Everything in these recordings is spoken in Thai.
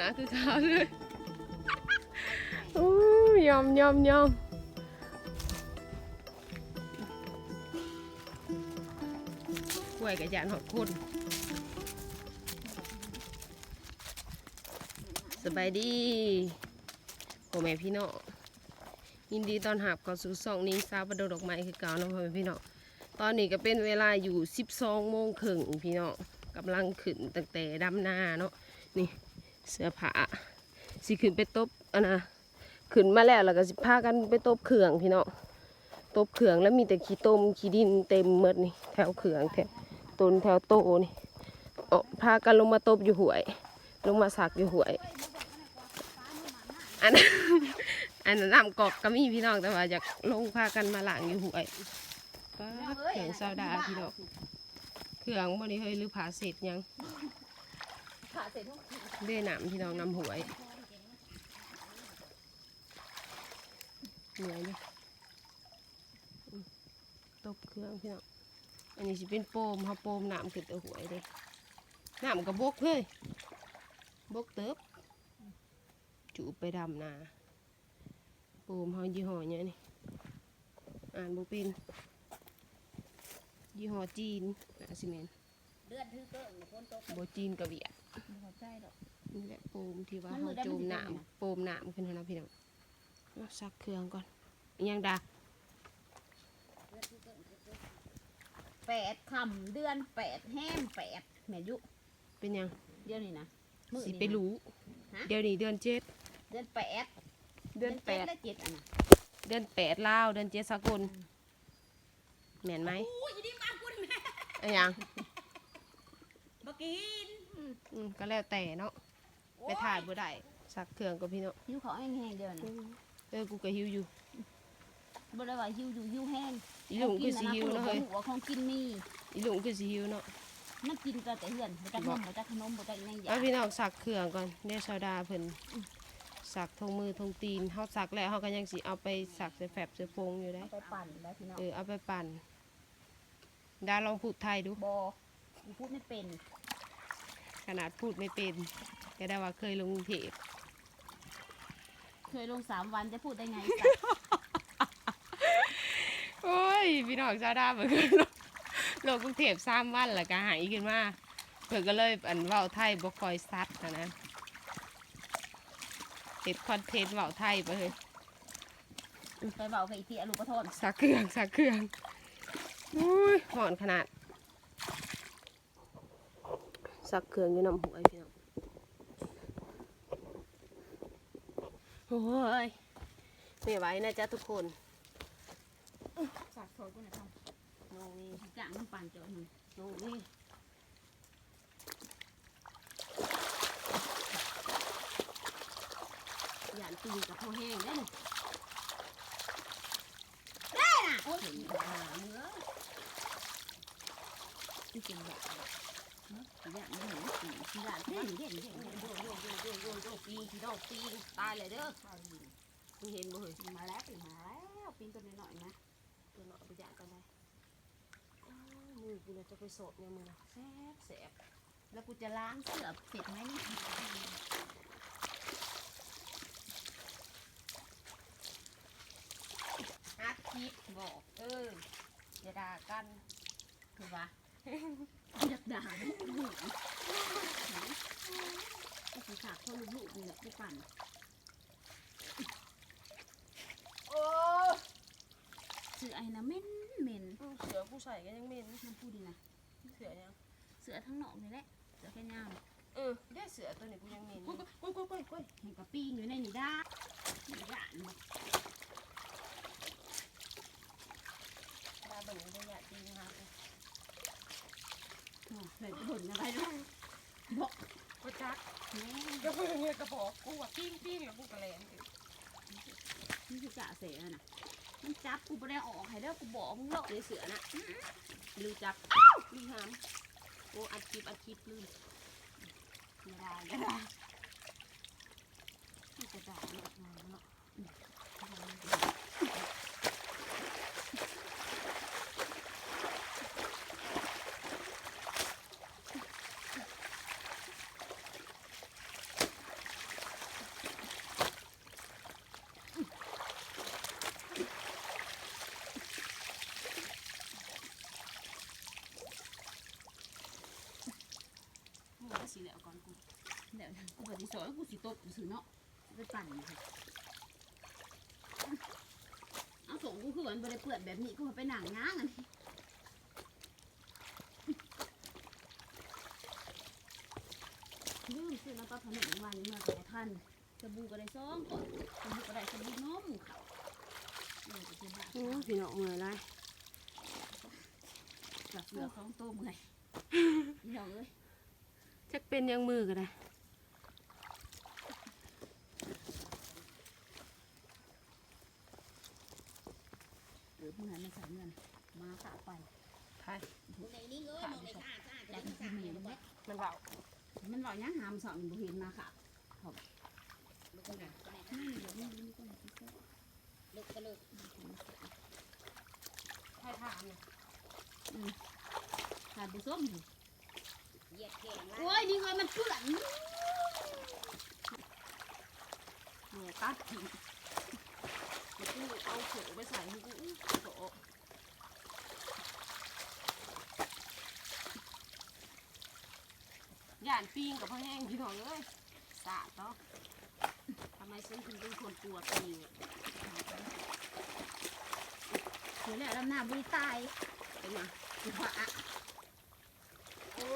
นาคือขาวเลยโอ้ยยอมยอมยอมกล้วยกับยานหอกคนสบายดีพ่อแม่พี่น้องยินดีตอนหับเข้าสู่สองนิ้งสาวประดดอกไม้คือเก่าเน้องพ่อแม่พี่น้องตอนนี้ก็เป็นเวลาอยู่ 12โมงครึ่งพี่น้องกำลังขึ้นตั้งแต่ดำนาเนาะนี่ เสื้อผ้าสิขึ้นไปตบอันนะขึ้นมาแล้วแล้วก็สิพากันไปตบเครื่องพี่น้องตบเครื่องแล้วมีแต่ขี้ต้มขี้ดินเต็มหมดนี่แถวเครื่องแถวต้นแถวโตนี่เอาพากันลงมาตบอยู่หวย ลงมาสักอยู่หวย อันนั้นอันนั้นน้ำกอกก็มีพี่น้องแต่ว่าอยากลงพากันมาหลังอยู่หวยป้าเครื่องซาดาพี่น้องเครื่องบนี้เฮ้ยหรือผาเศษยัง เสร็จทุกทีเด้หนำพี่น้องนำหวยเหนื่อยเลยอืมตบเครื่องพี่น้องอันนี้สิเป็นโปมเขาโปมน้ำขึ้นเอาหวยเลยน้ำกับบกเฮ้ยบกเติบจูบไปดำนาโปมเขายี่ห้อเนี้ยนี่อ่านบุเป็นยี่ห้อจีนนะสิเมนเดือดถือเกินคนตกโบจีนกะเวียด หัวใจดอกนี่แหละโปมที่ว่ามันมืเขาอได้โจมมันสิน้เป็นไงำโปมน้ำขึ้นนะพี่น้องเอาซักเครื่องก่อนอิหยังดักแปดคำเดือนแปดแห้มแปดแม่ยุ เป็นหยังเดี๋ยวนี้นะมื้อสินี้ไปนะรู้ฮะเดี๋ยวนี้เดือนเจ็ดเดือนแปดเดือนแปดและเจ็ดอันน่ะเดือนแปดลาวเดือนเจ็ดสากลแม่นไหมอุ้ยดีมากคุณแม่อะหยังบ่ กินอืมก็แล้วแต่เนาะไปถ่ายบ่ได้ซักเครื่องกับพี่เนาะหิวเขาแห้งๆเดียวนะเออกูก็หิวอยู่บ่ได้ว่าหิวอยู่หิวแห้งอีหลุงคือสิหิวเนาะเฮ้ยหัวของกินนี่อีหลุงคือสิหิวเนาะมันกินก็แต่เหือนบ่จักนมบ่จักขนมบ่จักแนงยาเอาพี่น้องซักเครื่องก่อนเดี๋ยวซาวดาเพิ่นสักทงมือทงตีนเฮาสักแล้วเฮาก็ยังสิเอาไปสักใส่แฟบใส่โฟงอยู่ได้เอาไปปั่นแล้วพี่น้องเออเอาไปปั่นดาลองพูดไทยดูบ่กูพูดไม่เป็น ขนาดพูดไม่เป็นก็ได้ว่าเคยลงกรุงเทพเคยลงสามวันจะพูดได้ไงโอ้ยพี่น้องชาวดาเหมือนกันลงกรุงเทพสามวันแล้วก็หายขึ้นมาเพิ่นก็เลยอันเว้าไทยบ่ค่อยซัดนะนะเฮ็ดคอนเทนต์เว้าไทยไปเลยไปเบาไปอีกทีอลูกกระโทนสักเครื่องสักเครื่องอุ้ยหอนขนาด สักเครื่องอยู่น้ำหวยพี่น้องโอ้ยไม่ไหวนะจ๊ะทุกคนฝากโทรกูหน่อยครับโน่นี่จ้างน้ำปั่นเจาะหนึ่งโน่นี่หยานตีนกับข้าวแห้งได้นี่ได้น่ะโอ้ยเห็นหาเนื้อที่เป็นแบบอยากไม่เห็น สีอยากเห็นเห็นเห็นโยโยโยโยโยโยโยปีนพี่น้องปีนตายเลยเด้อมึงเห็นบ่เฮ้ยมาแล้วปีมาแล้วปีนตัวน้อยๆนะตัวเนาะไปหยาดกันเลยอ้มือกูเลยจะไปโสดเนี่ยมึงนะแซ่บแซ่บแล้วกูจะล้างเสื้อเสร็จไหมนี่ฮัดคลิปบอกเอออย่าด่ากันคือว่า อยากด่าลูกลูกไอ้สีขาคนลูกนี่แหละไปปั่นโอ้ซื้อไอ้นะเหม็นเหม็นเสือกูใส่ก็ยังเหม็นน้ำพูดดีนะเสือยังเสือทั้งหนอกนี่แหละเสือแค่ยาวเออได้เสือตัวนี้กูยังเหม็นกุ้ยกุ้ยกุ้ยกุ้ยกุ้ยเห็นกับปีอยู่ในนี่ได้นี่ด่านมาด่าเบิ่งได้ยาดจริงค รับเลยผลอะไรด้วยบอกกูจักแม่ก็เพิ่งเนี่ยกระบอกกูอะปิ้งปิ้งแล้วกูกระแลนนี่คือจ่าเสียน่ะ มันจับกูไปได้ออกให้เด้อกูบอกมึงเลิกในเสือน่ะลืมจับลืมหามโอ้อัดคลิปอัดคลิปลืมไม่ได้ไม่ได้ที่จะด่าเนาเนาะ สอยกูสิตกกูสิเนาะไปปั่นสิเอาส่งกูคือวันบริเปื่อนแบบนี้กูไปหนังง้างอันนี้ลืมซื้อมาปลาผนึกวันนี้มากับท่านสบู่ก็ได้ซองก่อนสบู่ก็ได้สบู่นมเขาเออจะเป็นบ้าอื้อพี่น้องเมื่อยไรหลับเหลือสองตัวเมื่อยเดี๋ยวเลยจักเป็นยังมือก็ได้ เออเมื่อยไม่ใส่เงินมาสะไปใช่ในนี้เลยมองในข้าข้าจะได้ข้าเมียมันมันเบามันบอกยังหามสองบุเห็นมาค่ะครับลูกก็เลยนี่เดี๋ยวนี้ลูกก็เลยลูกก็เลยใช่ถามนะขาดไปส้มเหยียดแขนโอ้ยนี่เงินมันเปื่อนเนี่ยตัดทิ้งเดี๋ยวกูเอาโขไปใส่ให้กูอื้อโขย่านปีงกับพ่อแห้งพี่น้องเอ้ยสาดเนาะทำไมฉันถึงเป็นคนกลัวปีเสียแล้วลำหน้าบุรีตายเป็นไงคือว่าอะโอ้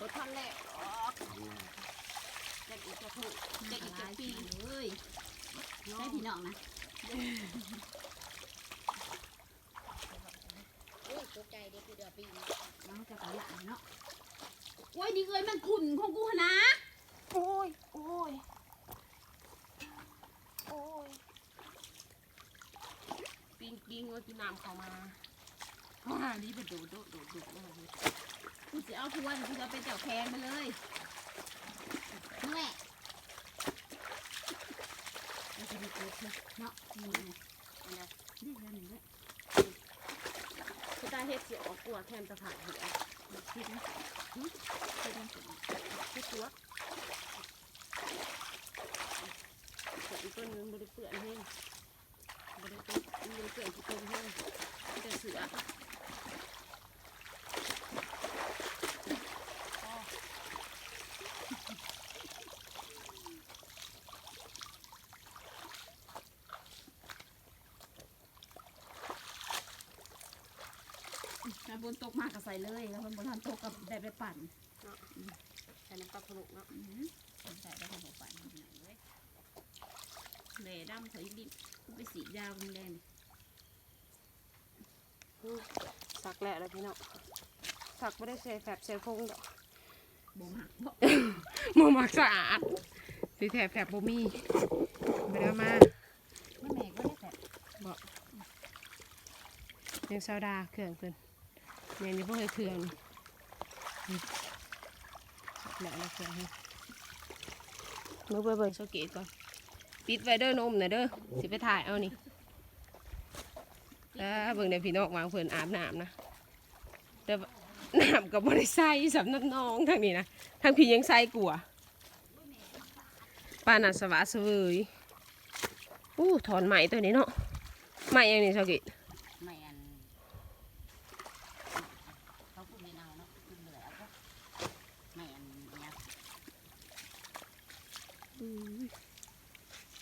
รถทันแล้วออกจะอีกจะถูกจะอีกจะปีเลยใช่พี่น้องนะโอ้ยตกใจเด็กคือเดือปีนน้องจะกระหลานเนาะโอ้ยนี่เงินมันขุ่นของกูหนนะโอ้ยโอ้ยโอ้ยปิงปิงว่ากินน้ำเข้ามาว้านี่เป็นโดดโดดโดดโดดมากเลยกูจะเอาทวนกูจะเอาไปเจ้าแพงไปเลยนั่นแหละ แล้วจะมีโอ๊ตเนาะนี่ไงนี่นี่แล้วนี่ด้วยคือตาเฮ็ดเสียออกกลัวแทนจะผ่านหัวคิดนะคิดดนะคือตัวแต่อีกต้นนึงบริเปื่อนแห้งบริเปื่อนบริเปื่อนที่ตรงแห้งแต่เสือ นตกมากก็ใส่เลยแล้วคนบนทันตกกับได้ไปปั่นใส่น้ำปลาพลุเนาะอืมใส่ได้คนบอกปั่นที่ไหนเลยแหล่ดำเขาอีกดิกูไปสียาวมึงแรงสักแหล้วแล้วพี่น้องสักไม่ได้ใส่แฝบใส่ฟงดอกบ่มักบ่หมูหมักสะอาดสีแถบแถบบ่มีไม่ได้เอามาไม่แม่ก็ได้แต่ ยังซาดาเครื่องเพิ่น เนี่ยนี่พวกไอ้เครื่องนี่แหละแล้วเครื่องนี่มือไปเบิ่งโซเกตก่อนปิดไว้เด้อนมน่ะเด้อสิไปถ่ายเอานี่แล้วเบิ่งในพี่น้องวางเพิ่นอาบน้ำนะแต่ว่าน้ำกับบริใส่สำนักน้องทางนี้นะทางพี่ยังใส่กลัวป้านัสวะเสวยอู้ถอนไหมตัวนี้เนาะไหมยังนี่โซเกต ไม่อันเขาพูดไม่เอาเนาะพูดเหลือเอาก็ไม่อันเนี่ย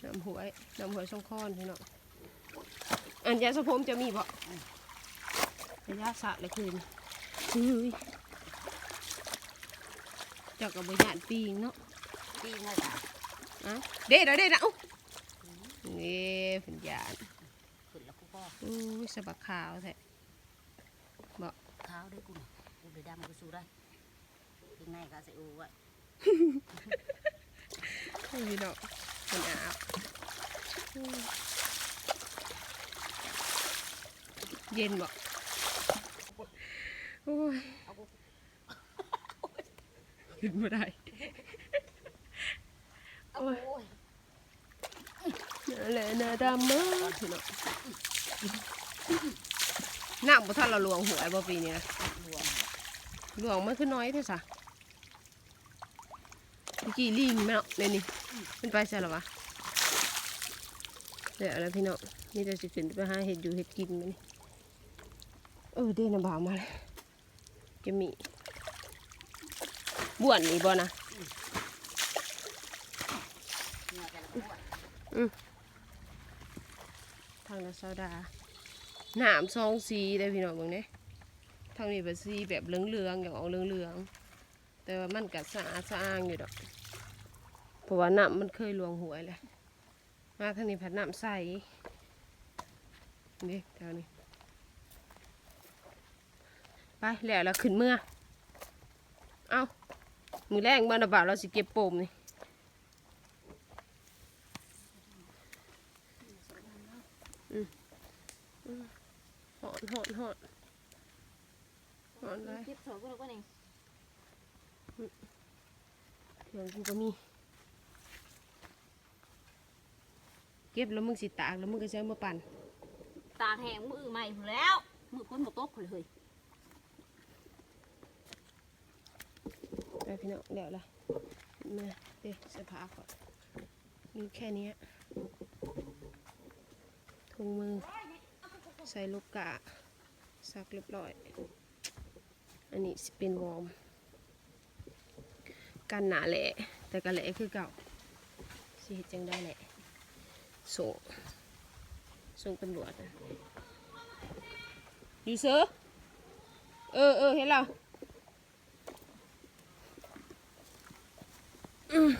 น้ำหวยน้ำหวยช่องคอนพี่น้องอันยาสะพมจะมีบ่อันยาสะเลยคืนเฮ้ยเจ้ากับบญาตปีงเนาะปีนเลยอะอะเด็ดเอาเด็ดเอานี่เป็นญาณขึ้นแล้วกูก็อู้ยสะบักขาวแท้เท้าด้วยกูน่ะกูเลยดำกูสู้ได้ยังไงก็ใส่อูอะ เฮ้ยพี่น้องเป็นอาบเย็นบ่โอ้ยเอากูขึ้นมาได้โอ้ยนั่นแหละนาดำมากพี่น้องน้ำบ่ทันเราหลวงหัวยบ่ปีนี้นะหลวงหลวงมันคือน้อยเท่าซะ เมื่อกี้ลิงแม่เนาะเนี่ยนี่มันไปใช่หรอวะเดี๋ยวแล้วพี่น้องนี่จะสิขึ้นไปหาเห็ดอยู่เห็ดกินมันนี่เออเด้น้ำบ่าวมาเลยจะมีบ้วนนี่บ่นะแต่ละขวดทางละโซดาหนามซองสีได้พี่น้องเบิ่งเด้ทางนี้เป็นสีแบบเหลืองๆอย่างออกเหลืองๆ แต่ว่ามันก็สะอาดสะอ้างอยู่ดอกเพราะว่าน้ำมันเคยลวงหวยแหละมาทางนี้ผัดน้ำใสนี่แถวนี้ไปแล้วเราขึ้นเมื่อเอามือแรงบ้านระบาดเราสิเก็บโปมนี่หอนหอนหอนหอนเลยเก็บถอยก็แล้วก็นี่ เครื่องกูก็มี เก็บแล้วมึงสิตากแล้วมึงก็ใช้มาปั่นตากแห้งมือใหม่พู้นแล้ว มือคนบ่ตกเลยเฮ้ยไปพี่น้องเดี๋ยวละมาเดี๋ยวเสื้อผ้าก่อนมีแค่เนี้ยถุงมือ ใส่ลูกกะซักเรียบร้อย อันนี้สิเป็นวอร์ม กันหนาแหละ แต่ก็แหละคือเก่าสิเฮ็ดจังได้แหละส่งส่งตำรวจอยู่เสือเออเออเห็นแล้วอืม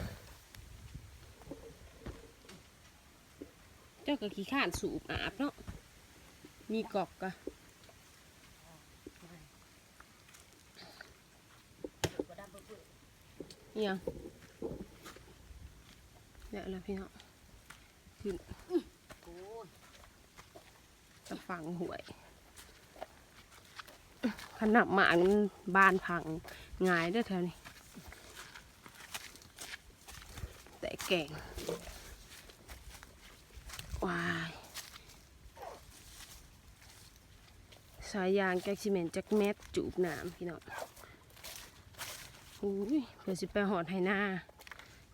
เจ้าก็ขี้ข้านสูบอาบเนาะมีกอกกะ บ่ดำเบิ่ง เียเนี่ยแหละพี่เนาะขึ้นตะฝังหวยขนาดหมากมันบานพังงายด้วยแถวนี้แต่แก่งวายสายยางแจ็คซีเมนต์แจ็คแมทจูบน้ำพี่น้อง อุ้ยเพื่อสิไปหอดให้หน้า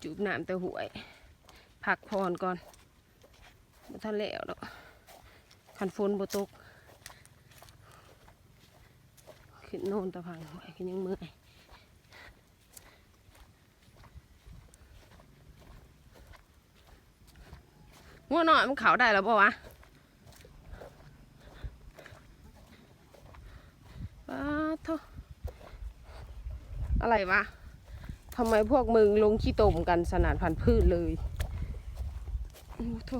จูบน้ำแต่หวยพักพรก่อนบ่ทันแล้วดอกคันฝนบ่ตก ขึ้นโน่นตะพังหวยก็ยังเมื่อยงัวหน่อยมันเขาได้แล้วป่าวะป้าโทอ อะไรวะทำไมพวกมึงลงขี้ตมกันสนานพันธุ์พืชเลยโอ้โท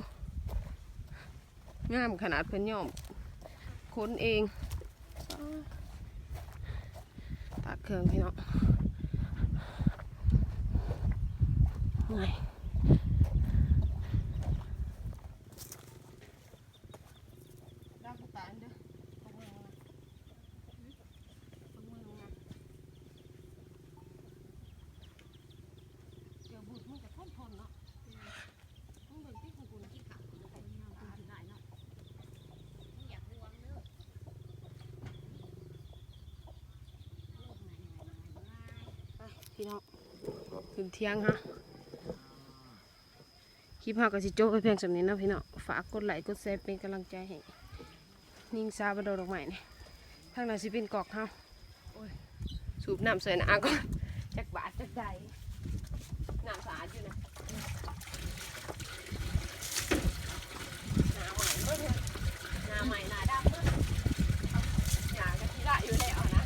งามขนาดเพิ่นย่อมค้นเองตักเครื่องพี่น้องไงรักตาเด้อตรงมือนะตรงมือนะเดี๋ยวบุตร คนเนาะต้องเบิ่งที่ของกูกินข้าวเอาคุณสิได้เนาะอยากรวมเด้อพี่น้องถึงเที่ยงฮะคลิปฮาก็สิโจ้ไปเพียงสำนี้เนะพี่น้องฝากกดไลค์กดแชร์เป็นกำลังใจให้นิ่งซาบดดอกไม้นี่ทางไหนสิเป็นกอกเฮาสูบน้ำใส่น้าก่อนจักบาทจักใด น้ำสะอาดอยู่นะหน้าใหม่เบิ่งเถอะหน้าใหม่หน้าดำเบิ่งหน้าก็ที่ละอยู่แล้วนะ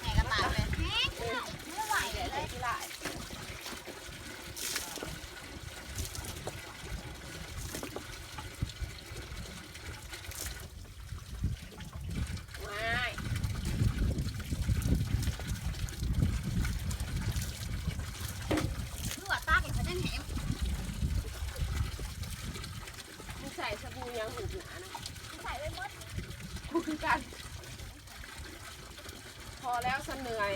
แห่กันมาเลยแห้งไม่ไหว ใหญ่ เล เลย ย ที่ละไม่ คือว่าตากให้เขาจังแห้ง มึงใส่สบู่ ยังหุ่นหนานะใส่ไว้หมดกูคือกัน พอแล้วสันเหนื่อย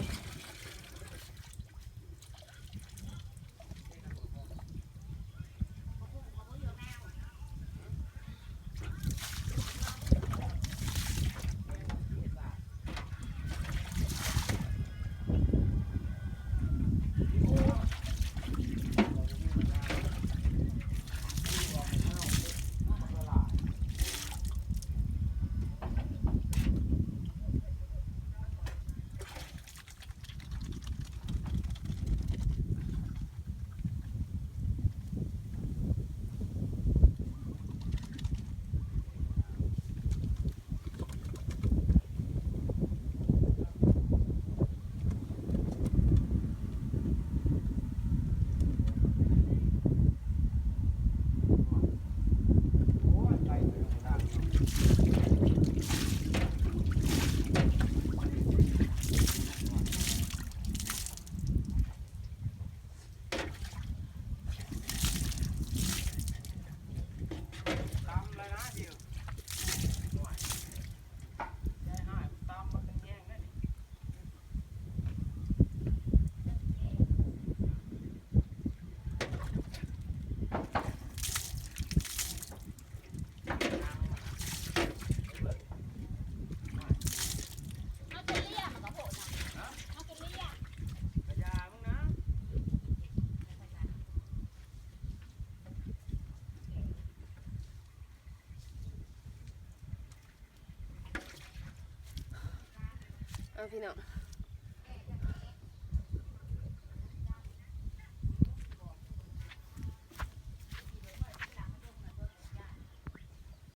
เอาพี่น้อง